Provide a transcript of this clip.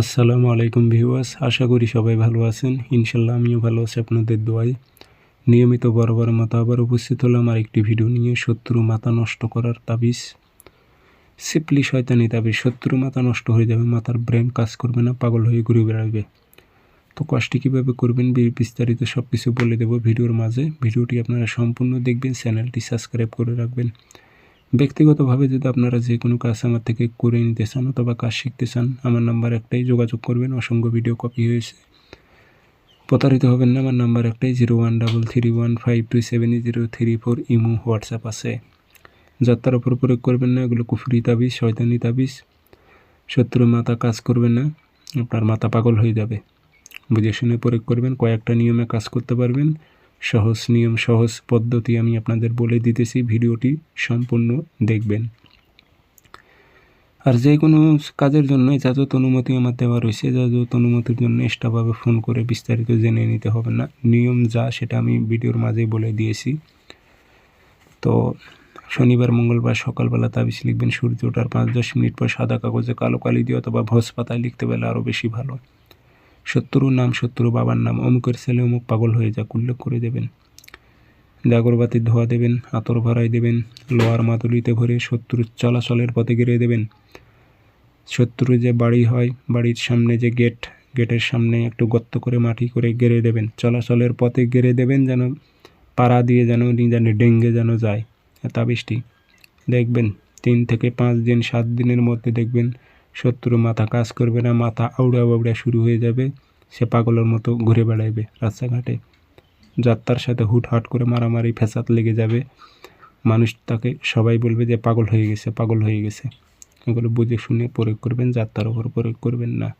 আসসালামু আলাইকুম ভিউয়ার্স, আশা করি সবাই ভালো আছেন। ইনশাল্লাহ আমিও ভালো আছি আপনাদের দোয়ায়। নিয়মিত বরাবর মতো আবার উপস্থিত হলাম আর একটি ভিডিও নিয়ে, শত্রু মাথা নষ্ট করার তাবিজ। সিপলি শয়তানি তাবিজ, শত্রু মাথা নষ্ট হয়ে যাবে, মাথার ব্রেন কাজ করবে না, পাগল হয়ে ঘুরে বেড়াবে। তো কাজটি কীভাবে করবেন বিস্তারিত সব কিছু বলে দেবো ভিডিওর মাঝে। ভিডিওটি আপনারা সম্পূর্ণ দেখবেন, চ্যানেলটি সাবস্ক্রাইব করে রাখবেন। ব্যক্তিগতভাবে যদি আপনারা যে কোনো কাজ আমার থেকে করে নিতে চান অথবা কাজ শিখতে চান, আমার নাম্বার একটাই, যোগাযোগ করবেন। অসংখ্য ভিডিও কপি হয়েছে। প্রতারিত হবেন না, আমার নাম্বার একটাই, zero one double three one five two seven zero three four Imo WhatsApp আছে। যাত্রার ওপর প্রয়োগ করবেন না, এগুলো কুফুরি তাবিজ, শয়তানি তাবিজ। শত্রুর মাথা কাজ করবে না, আপনার মাথা পাগল হয়ে যাবে। বুঝে শুনে প্রয়োগ করবেন, কয়েকটা নিয়মে কাজ করতে পারবেন। সহজ নিয়ম সহজ পদ্ধতি আমি আপনাদের বলে দিতেছি, ভিডিওটি সম্পূর্ণ দেখবেন। আর যে কোনো কাজের জন্য যাজত অনুমতি আমার দেওয়া রয়েছে যাজত অনুমতির জন্য এক্সট্রাভাবে ফোন করে বিস্তারিত জেনে নিতে হবে না। নিয়ম যা সেটা আমি ভিডিওর মাঝেই বলে দিয়েছি। তো শনিবার, মঙ্গলবার সকালবেলা তাবিজ লিখবেন, সূর্য ওঠার পাঁচ দশ মিনিট পর সাদা কাগজে কালো কালি দিয়ে অথবা ভোজ পাতায় লিখতে পারলে আরও বেশি ভালো। শত্রুর নাম শত্রু বাবার নাম, অমুকের ছেলে অমুক পাগল হয়ে যাক, উল্লেখ করে দেবেন। জাগরবাতির ধোয়া দেবেন, আতর ভরাই দেবেন, লোহার মাদুলিতে ভরে শত্রুর চলাচলের পথে গেড়ে দেবেন। শত্রু যে বাড়ি হয়, বাড়ির সামনে যে গেট, গেটের সামনে একটু গর্ত করে মাটি করে গেড়ে দেবেন। চলাচলের পথে গেড়ে দেবেন যেন, পাড়া দিয়ে যেন যেন ডেঙ্গে যেন যায়। তাবিজটি দেখবেন, তিন থেকে পাঁচ দিন, সাত দিনের মধ্যে দেখবেন শত্রু মাথা কাজ করবে না, মাথা আউড়া বাউড়া শুরু হয়ে যাবে, সে পাগলের মতো ঘুরে বেড়াইবে রাস্তাঘাটে। যাত্রার সাথে হুটহাট করে মারামারি ফেসাদ লেগে যাবে। মানুষ তাকে সবাই বলবে যে, পাগল হয়ে গেছে, পাগল হয়ে গেছে। এগুলো বুঝে শুনে প্রয়োগ করবেন, যাত্রার ওপর প্রয়োগ করবেন না।